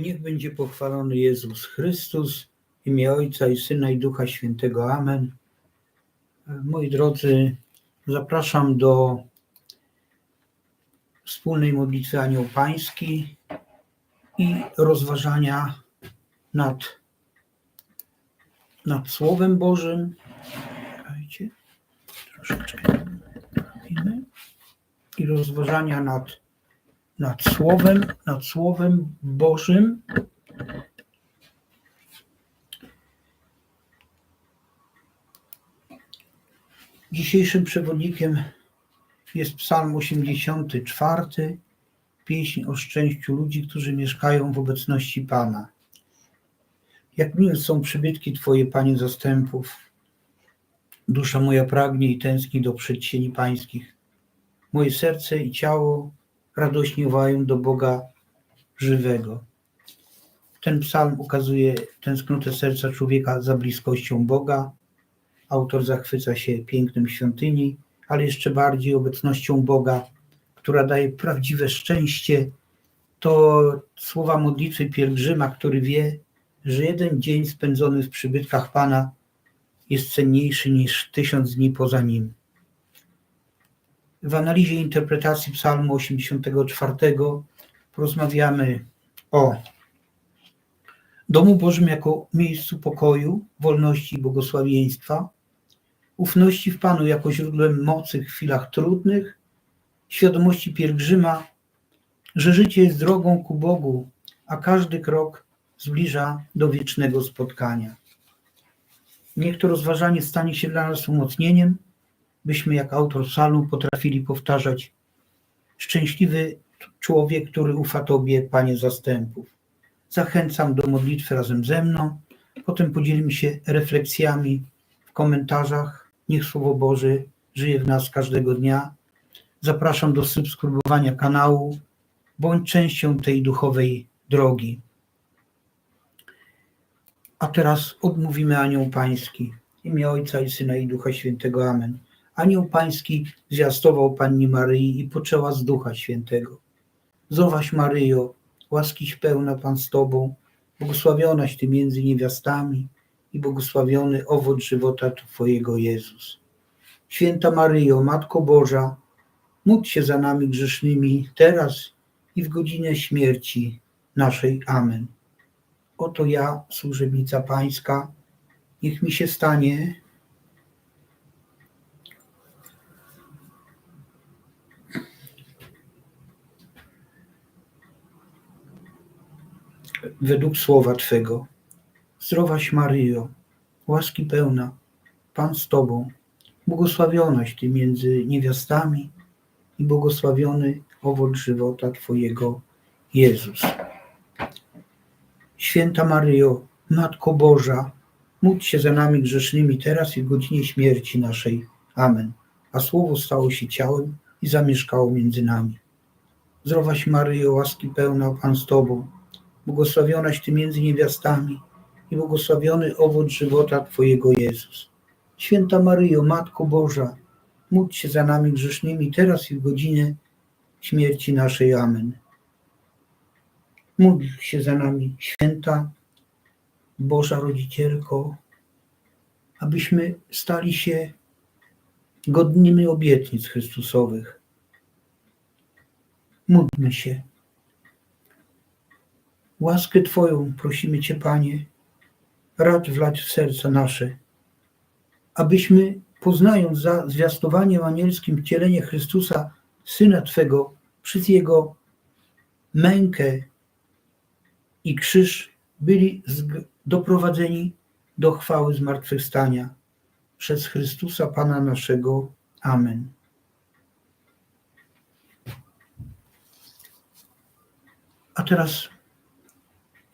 Niech będzie pochwalony Jezus Chrystus, imię Ojca i Syna i Ducha Świętego. Amen. E, Moi drodzy, zapraszam do wspólnej modlitwy Anioł Pański i rozważania nad, nad Słowem Bożym. Czekajcie, troszeczkę robimy. I rozważania nad nad Słowem, nad Słowem Bożym. Dzisiejszym przewodnikiem jest Psalm 84, pieśń o szczęściu ludzi, którzy mieszkają w obecności Pana. Jak miłe są przybytki Twoje, Panie zastępów. Dusza moja pragnie i tęskni do przedsieni pańskich. Moje serce i ciało radośnie wołają do Boga żywego. Ten psalm ukazuje tęsknotę serca człowieka za bliskością Boga. Autor zachwyca się pięknym świątyni, ale jeszcze bardziej obecnością Boga, która daje prawdziwe szczęście. To słowa modlitwy pielgrzyma, który wie, że jeden dzień spędzony w przybytkach Pana jest cenniejszy niż tysiąc dni poza nim. W analizie interpretacji Psalmu 84 porozmawiamy o Domu Bożym jako miejscu pokoju, wolności i błogosławieństwa, ufności w Panu jako źródłem mocy w chwilach trudnych, świadomości pielgrzyma, że życie jest drogą ku Bogu, a każdy krok zbliża do wiecznego spotkania. Niech to rozważanie stanie się dla nas umocnieniem, byśmy jak autor psalmu potrafili powtarzać Szczęśliwy człowiek, który ufa Tobie, Panie zastępów. Zachęcam do modlitwy razem ze mną. Potem podzielimy się refleksjami w komentarzach. Niech Słowo Boże żyje w nas każdego dnia. Zapraszam do subskrybowania kanału. Bądź częścią tej duchowej drogi. A teraz odmówimy Anioł Pański. W imię Ojca i Syna i Ducha Świętego. Amen. Anioł Pański zwiastował Pannie Maryi i poczęła z Ducha Świętego. Zdrowaś Maryjo, łaskiś pełna Pan z Tobą, błogosławionaś Ty między niewiastami i błogosławiony owoc żywota Twojego Jezus. Święta Maryjo, Matko Boża, módl się za nami grzesznymi teraz i w godzinę śmierci naszej. Amen. Oto ja, służebnica Pańska, niech mi się stanie według słowa Twego. Zdrowaś Maryjo, łaski pełna, Pan z Tobą, błogosławionaś Ty między niewiastami i błogosławiony owoc żywota Twojego, Jezus. Święta Maryjo, Matko Boża, módl się za nami grzesznymi teraz i w godzinie śmierci naszej. Amen. A Słowo stało się ciałem i zamieszkało między nami. Zdrowaś Maryjo, łaski pełna, Pan z Tobą, błogosławionaś Ty między niewiastami i błogosławiony owoc żywota Twojego Jezus. Święta Maryjo, Matko Boża, módl się za nami grzesznymi teraz i w godzinę śmierci naszej. Amen. Módl się za nami, święta Boża Rodzicielko, abyśmy stali się godnymi obietnic Chrystusowych. Módlmy się. Łaskę Twoją prosimy Cię, Panie, racz wlać w serca nasze, abyśmy, poznając za zwiastowaniem anielskim wcielenie Chrystusa, Syna Twego, przez Jego mękę i krzyż, byli doprowadzeni do chwały zmartwychwstania przez Chrystusa Pana naszego. Amen. A teraz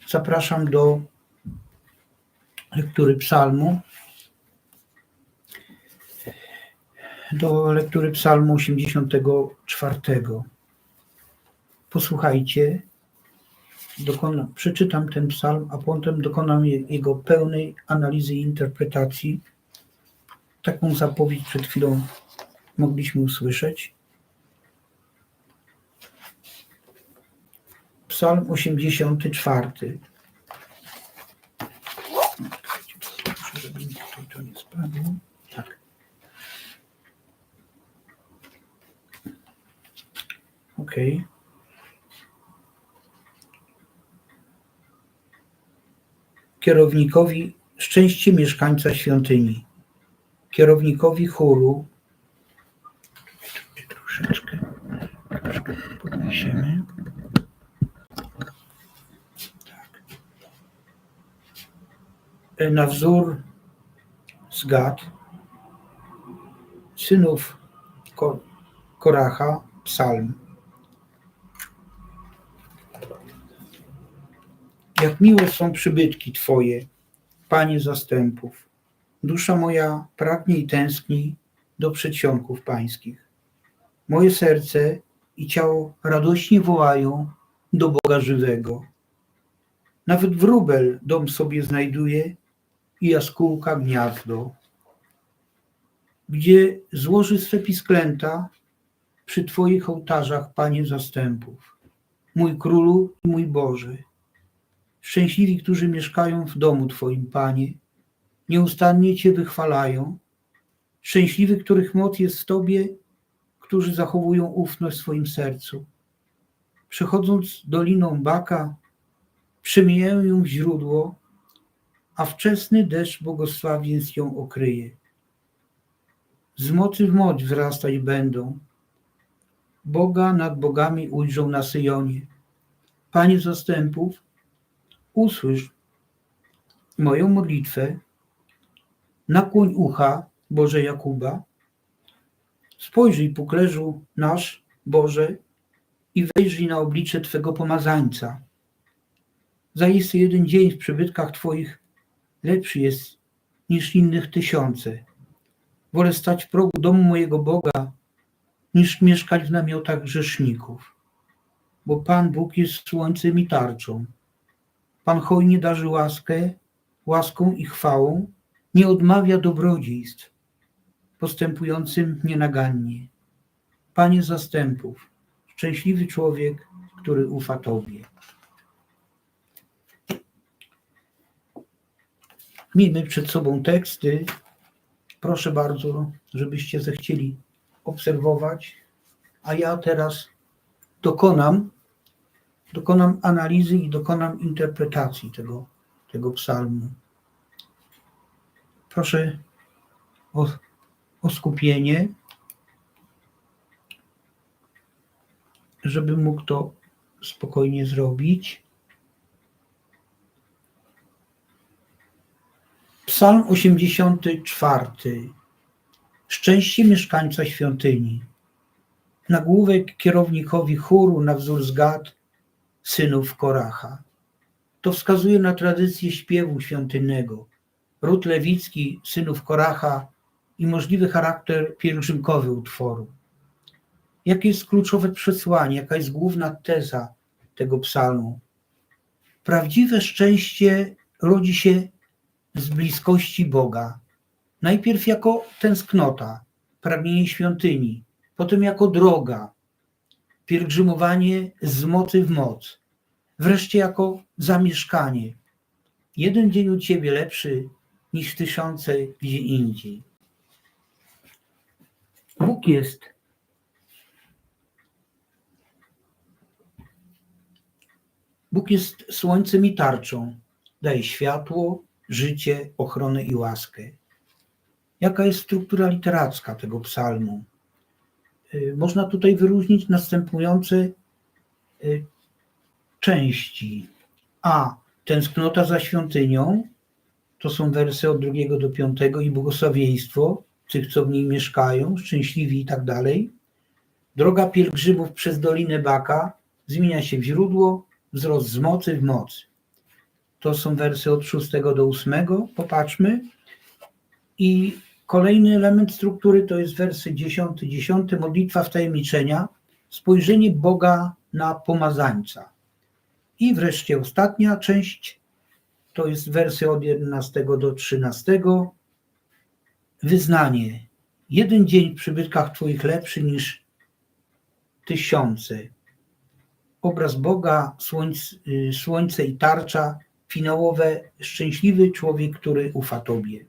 zapraszam do lektury psalmu. Do lektury psalmu 84. Posłuchajcie, dokona, przeczytam ten psalm, a potem dokonam je- jego pełnej analizy i interpretacji. Taką zapowiedź przed chwilą mogliśmy usłyszeć. Psalm 84. Proszę, żeby mi tutaj to nie spadło. Tak. Okej. Kierownikowi szczęście mieszkańca świątyni. Kierownikowi chóru. Tutaj Troszeczkę, troszeczkę podniesiemy. Na wzór z Gad, synów Ko- Koracha, psalm. Jak miłe są przybytki Twoje, Panie zastępów. Dusza moja pragnie i tęskni do przedsionków Pańskich. Moje serce i ciało radośnie wołają do Boga żywego. Nawet wróbel dom sobie znajduje i jaskółka gniazdo, gdzie złoży swe pisklęta przy Twoich ołtarzach, Panie zastępów. Mój Królu i mój Boże, szczęśliwi, którzy mieszkają w domu Twoim, Panie, nieustannie Cię wychwalają, szczęśliwi, których moc jest w Tobie, którzy zachowują ufność w swoim sercu. Przechodząc doliną Baka, przemijają ją w źródło, a wczesny deszcz błogosławieństw ją okryje. Z mocy w moc wzrastać będą. Boga nad bogami ujrzą na Syjonie. Panie zastępów, usłysz moją modlitwę, nakłoń ucha, Boże Jakuba, spojrzyj puklerzu nasz, Boże, i wejrzyj na oblicze Twego pomazańca. Zaiste jeden dzień w przybytkach Twoich lepszy jest niż innych tysiące. Wolę stać w progu domu mojego Boga, niż mieszkać w namiotach grzeszników. Bo Pan Bóg jest słońcem i tarczą. Pan hojnie darzy łaskę, łaską i chwałą, nie odmawia dobrodziejstw, postępującym nienagannie. Panie zastępów, szczęśliwy człowiek, który ufa Tobie. Miejmy przed sobą teksty. Proszę bardzo, żebyście zechcieli obserwować, a ja teraz dokonam, dokonam analizy i dokonam interpretacji tego, tego psalmu. Proszę o, o skupienie, żebym mógł to spokojnie zrobić. Psalm 84. Szczęście mieszkańca świątyni. Nagłówek kierownikowi chóru na wzór z Gad, synów Koracha. To wskazuje na tradycję śpiewu świątynnego, ród lewicki synów Koracha i możliwy charakter pielgrzymkowy utworu. Jakie jest kluczowe przesłanie, jaka jest główna teza tego psalmu? Prawdziwe szczęście rodzi się z bliskości Boga. Najpierw jako tęsknota, pragnienie świątyni, potem jako droga, pielgrzymowanie z mocy w moc, wreszcie jako zamieszkanie. Jeden dzień u Ciebie lepszy niż tysiące gdzie indziej. Bóg jest Bóg jest słońcem i tarczą. Daje światło, życie, ochronę i łaskę. Jaka jest struktura literacka tego psalmu? Y, Można tutaj wyróżnić następujące y, części. A. Tęsknota za świątynią. To są wersy od drugiego do piątego i błogosławieństwo tych, co w niej mieszkają, szczęśliwi i tak dalej. Droga pielgrzymów przez Dolinę Baka zmienia się w źródło, wzrost z mocy w mocy. To są wersy od 6 do 8. Popatrzmy. I kolejny element struktury to jest wersy 10, 10, modlitwa wtajemniczenia, spojrzenie Boga na pomazańca. I wreszcie ostatnia część to jest wersy od 11 do 13. Wyznanie. Jeden dzień w przybytkach Twoich lepszy niż tysiące. Obraz Boga, słońce, y, słońce i tarcza, finałowe, szczęśliwy człowiek, który ufa Tobie.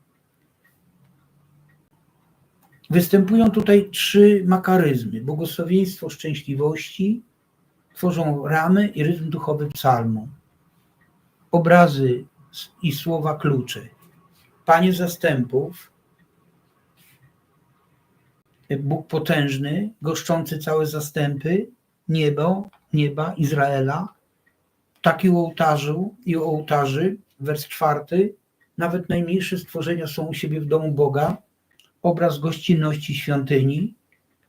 Występują tutaj trzy makaryzmy. Błogosławieństwo szczęśliwości tworzą ramy i rytm duchowy psalmu. Obrazy i słowa klucze. Panie zastępów, Bóg potężny, goszczący całe zastępy, niebo, nieba, Izraela, taki u ołtarzu i ołtarzy, wers czwarty, nawet najmniejsze stworzenia są u siebie w domu Boga, obraz gościnności świątyni,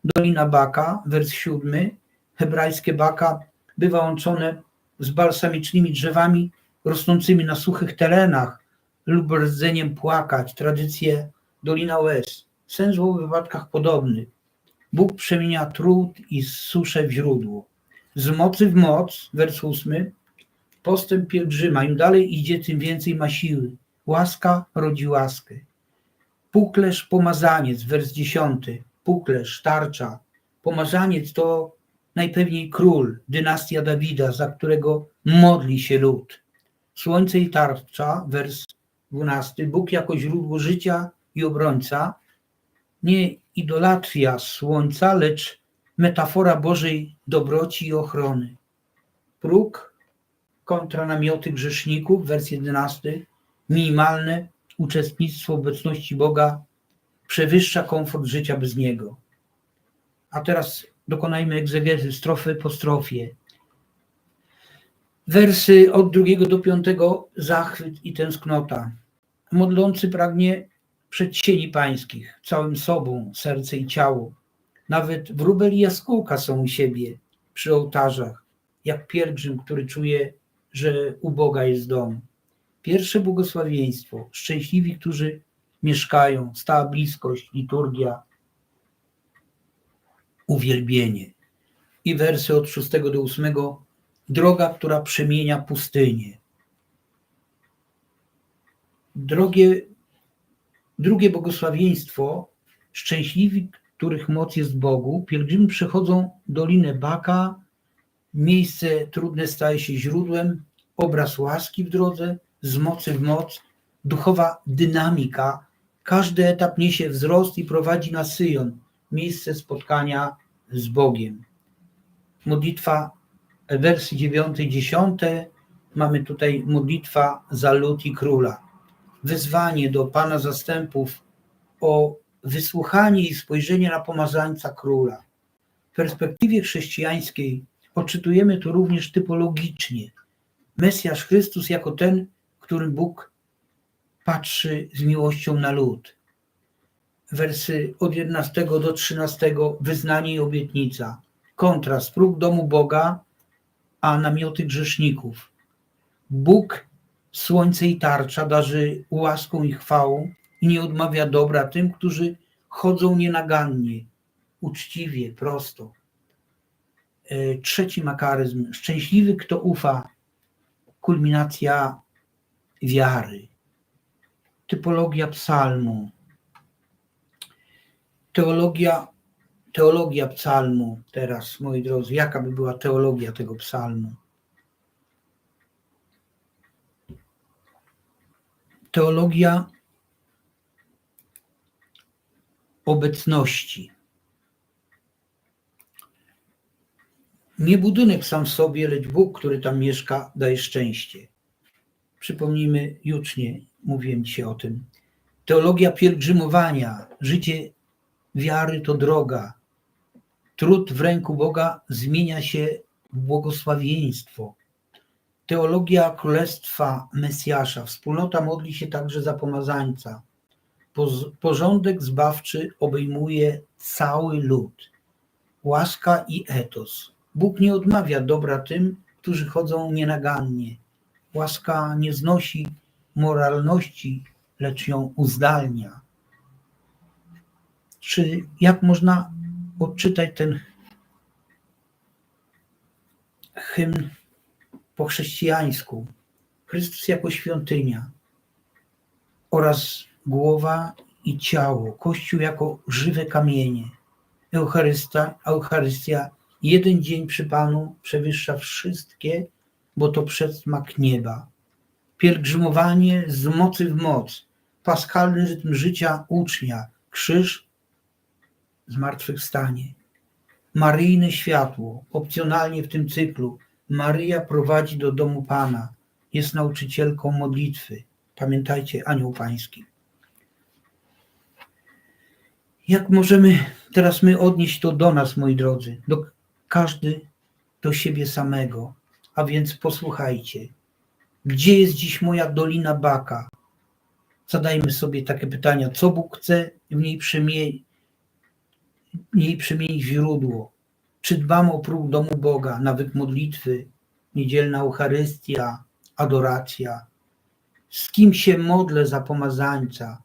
Dolina Baka, wers siódmy, hebrajskie Baka bywa łączone z balsamicznymi drzewami rosnącymi na suchych terenach lub rdzeniem płakać, tradycje Dolina Łez, sens w obu wypadkach podobny. Bóg przemienia trud i suszę w źródło. Z mocy w moc, wers ósmy, postęp pielgrzyma, im dalej idzie, tym więcej ma siły. Łaska rodzi łaskę. Puklerz, pomazaniec, wers dziesiąty. Puklerz, tarcza. Pomazaniec to najpewniej król, dynastia Dawida, za którego modli się lud. Słońce i tarcza, wers dwunasty. Bóg jako źródło życia i obrońca. Nie idolatria słońca, lecz metafora Bożej dobroci i ochrony. Próg kontra namioty grzeszników, wers 11, minimalne uczestnictwo obecności Boga przewyższa komfort życia bez Niego. A teraz dokonajmy egzegezy strofy po strofie. Wersy od drugiego do piątego zachwyt i tęsknota. Modlący pragnie przedsieni pańskich, całym sobą, serce i ciało. Nawet wróbel i jaskółka są u siebie. przy ołtarzach, jak pielgrzym, który czuje, że u Boga jest dom. Pierwsze błogosławieństwo, szczęśliwi, którzy mieszkają, stała bliskość, liturgia, uwielbienie. I wersy od 6 do 8, droga, która przemienia pustynię. Drogie, drugie błogosławieństwo, szczęśliwi, których moc jest Bogu, pielgrzymi przechodzą Dolinę Baka, miejsce trudne staje się źródłem, obraz łaski w drodze, z mocy w moc, duchowa dynamika. Każdy etap niesie wzrost i prowadzi na Syjon, miejsce spotkania z Bogiem. Modlitwa, wersy 9 i 10. Mamy tutaj modlitwa za lud i króla. Wezwanie do Pana zastępów o wysłuchanie i spojrzenie na pomazańca króla. W perspektywie chrześcijańskiej odczytujemy to również typologicznie. Mesjasz Chrystus jako ten, którym Bóg patrzy z miłością na lud. Wersy od 11 do 13 wyznanie i obietnica. Kontrast próg domu Boga, a namioty grzeszników. Bóg, słońce i tarcza darzy łaską i chwałą i nie odmawia dobra tym, którzy chodzą nienagannie, uczciwie, prosto. E, Trzeci makaryzm. Szczęśliwy, kto ufa. Kulminacja wiary. Typologia psalmu. Teologia, teologia psalmu teraz, moi drodzy. Jaka by była teologia tego psalmu? Teologia obecności. Nie budynek sam w sobie, lecz Bóg, który tam mieszka, daje szczęście. Przypomnijmy, jucznie mówiłem dzisiaj o tym. Teologia pielgrzymowania, życie wiary to droga. Trud w ręku Boga zmienia się w błogosławieństwo. Teologia Królestwa Mesjasza. Wspólnota modli się także za pomazańca. Porządek zbawczy obejmuje cały lud. Łaska i etos. Bóg nie odmawia dobra tym, którzy chodzą nienagannie. Łaska nie znosi moralności, lecz ją uzdalnia. Czy jak można odczytać ten hymn po chrześcijańsku? Chrystus jako świątynia oraz głowa i ciało, Kościół jako żywe kamienie. Eucharysta, Eucharystia, jeden dzień przy Panu przewyższa wszystkie, bo to przedsmak nieba. Pielgrzymowanie z mocy w moc, paschalny rytm życia ucznia, krzyż, zmartwychwstanie. Maryjne światło, opcjonalnie w tym cyklu, Maryja prowadzi do domu Pana, jest nauczycielką modlitwy. Pamiętajcie, anioł pański. Jak możemy teraz my odnieść to do nas, moi drodzy, do każdy do siebie samego. A więc posłuchajcie, gdzie jest dziś moja dolina Baka? Zadajmy sobie takie pytania, co Bóg chce w niej przemienić, niej przemienić źródło? Czy dbam o próg domu Boga, nawyk modlitwy, niedzielna Eucharystia, adoracja? Z kim się modlę za pomazańca,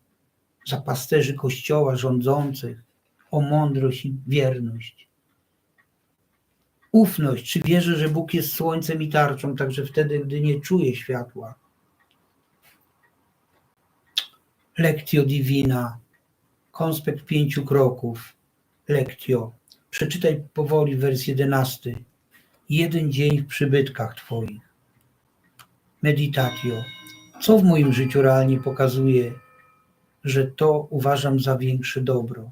za pasterzy Kościoła rządzących, o mądrość i wierność? Ufność, czy wierzę, że Bóg jest słońcem i tarczą, także wtedy, gdy nie czuję światła? Lectio divina, konspekt pięciu kroków, lectio. Przeczytaj powoli wers jedenasty. Jeden dzień w przybytkach Twoich. Meditatio. Co w moim życiu realnie pokazuje, że to uważam za większe dobro?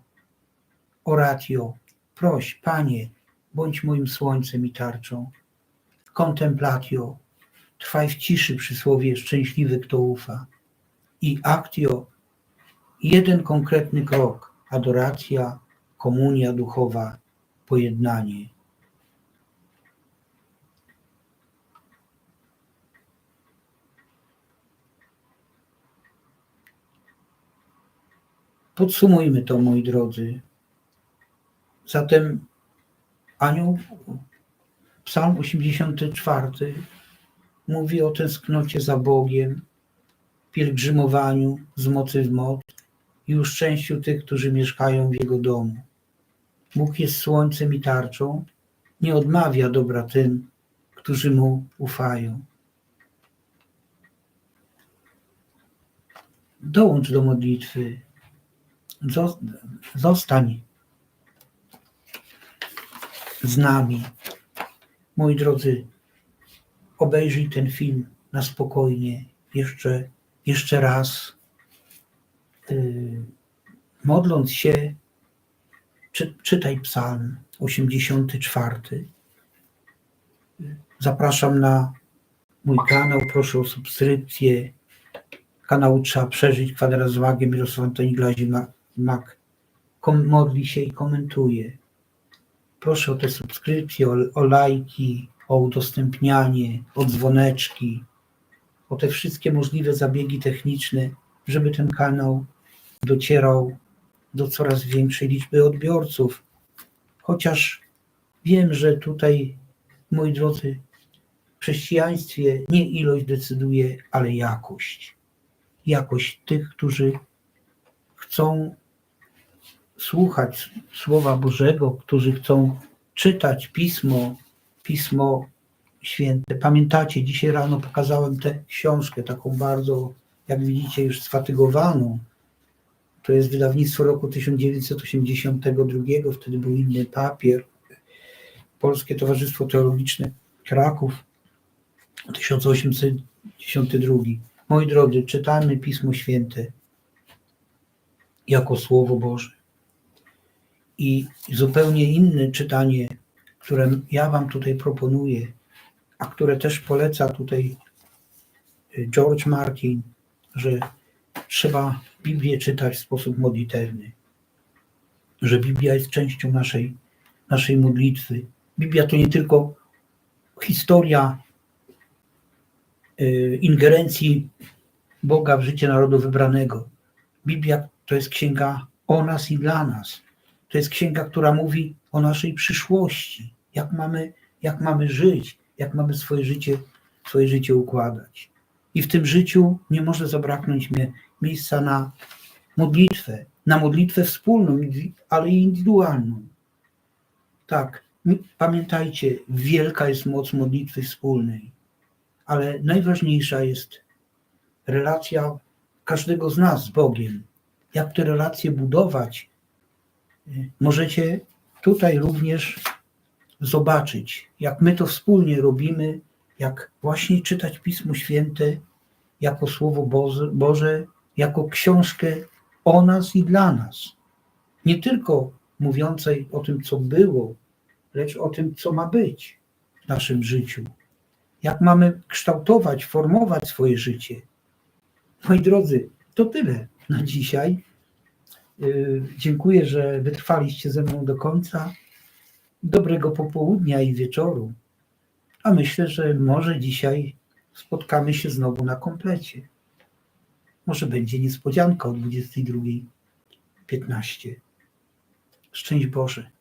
Oratio. Proś, Panie, bądź moim słońcem i tarczą. Contemplatio. Trwaj w ciszy przy słowie szczęśliwy, kto ufa. I actio. Jeden konkretny krok. Adoracja, komunia duchowa, pojednanie. Podsumujmy to, moi drodzy. Zatem anioł Psalm 84 mówi o tęsknocie za Bogiem, pielgrzymowaniu z mocy w moc i uszczęściu tych, którzy mieszkają w Jego domu. Bóg jest słońcem i tarczą, nie odmawia dobra tym, którzy Mu ufają. Dołącz do modlitwy. Zo- Zostań z nami. Moi drodzy, obejrzyj ten film na spokojnie, jeszcze, jeszcze raz. Yy, modląc się, czy, czytaj Psalm 84. Zapraszam na mój kanał, proszę o subskrypcję. Kanał trzeba przeżyć kwadrat z magiem Mirosław Antoni Glazi Mak. Modli się i komentuje. Proszę o te subskrypcje, o, o lajki, o udostępnianie, o dzwoneczki, o te wszystkie możliwe zabiegi techniczne, żeby ten kanał docierał do coraz większej liczby odbiorców. Chociaż wiem, że tutaj, moi drodzy, w chrześcijaństwie nie ilość decyduje, ale jakość. Jakość tych, którzy chcą słuchać Słowa Bożego, którzy chcą czytać Pismo, Pismo Święte. Pamiętacie, dzisiaj rano pokazałem tę książkę, taką bardzo, jak widzicie, już sfatygowaną. To jest wydawnictwo roku 1982, wtedy był inny papier. Polskie Towarzystwo Teologiczne Kraków, 1892. Moi drodzy, czytamy Pismo Święte jako Słowo Boże. I zupełnie inne czytanie, które ja Wam tutaj proponuję, a które też poleca tutaj George Martin, że trzeba Biblię czytać w sposób modlitewny, że Biblia jest częścią naszej, naszej modlitwy. Biblia to nie tylko historia y, ingerencji Boga w życie narodu wybranego. Biblia to jest księga o nas i dla nas. To jest księga, która mówi o naszej przyszłości, jak mamy, jak mamy żyć, jak mamy swoje życie, swoje życie układać. I w tym życiu nie może zabraknąć mie- miejsca na modlitwę, na modlitwę wspólną, ale i indywidualną. Tak, mi- pamiętajcie, wielka jest moc modlitwy wspólnej, ale najważniejsza jest relacja każdego z nas z Bogiem. Jak te relacje budować, możecie tutaj również zobaczyć, jak my to wspólnie robimy, jak właśnie czytać Pismo Święte jako Słowo Boże, jako książkę o nas i dla nas. Nie tylko mówiącej o tym, co było, lecz o tym, co ma być w naszym życiu. Jak mamy kształtować, formować swoje życie. Moi drodzy, to tyle na dzisiaj. Yy, Dziękuję, że wytrwaliście ze mną do końca. Dobrego popołudnia i wieczoru. A myślę, że może dzisiaj spotkamy się znowu na komplecie. Może będzie niespodzianka o 22.15. Szczęść Boże.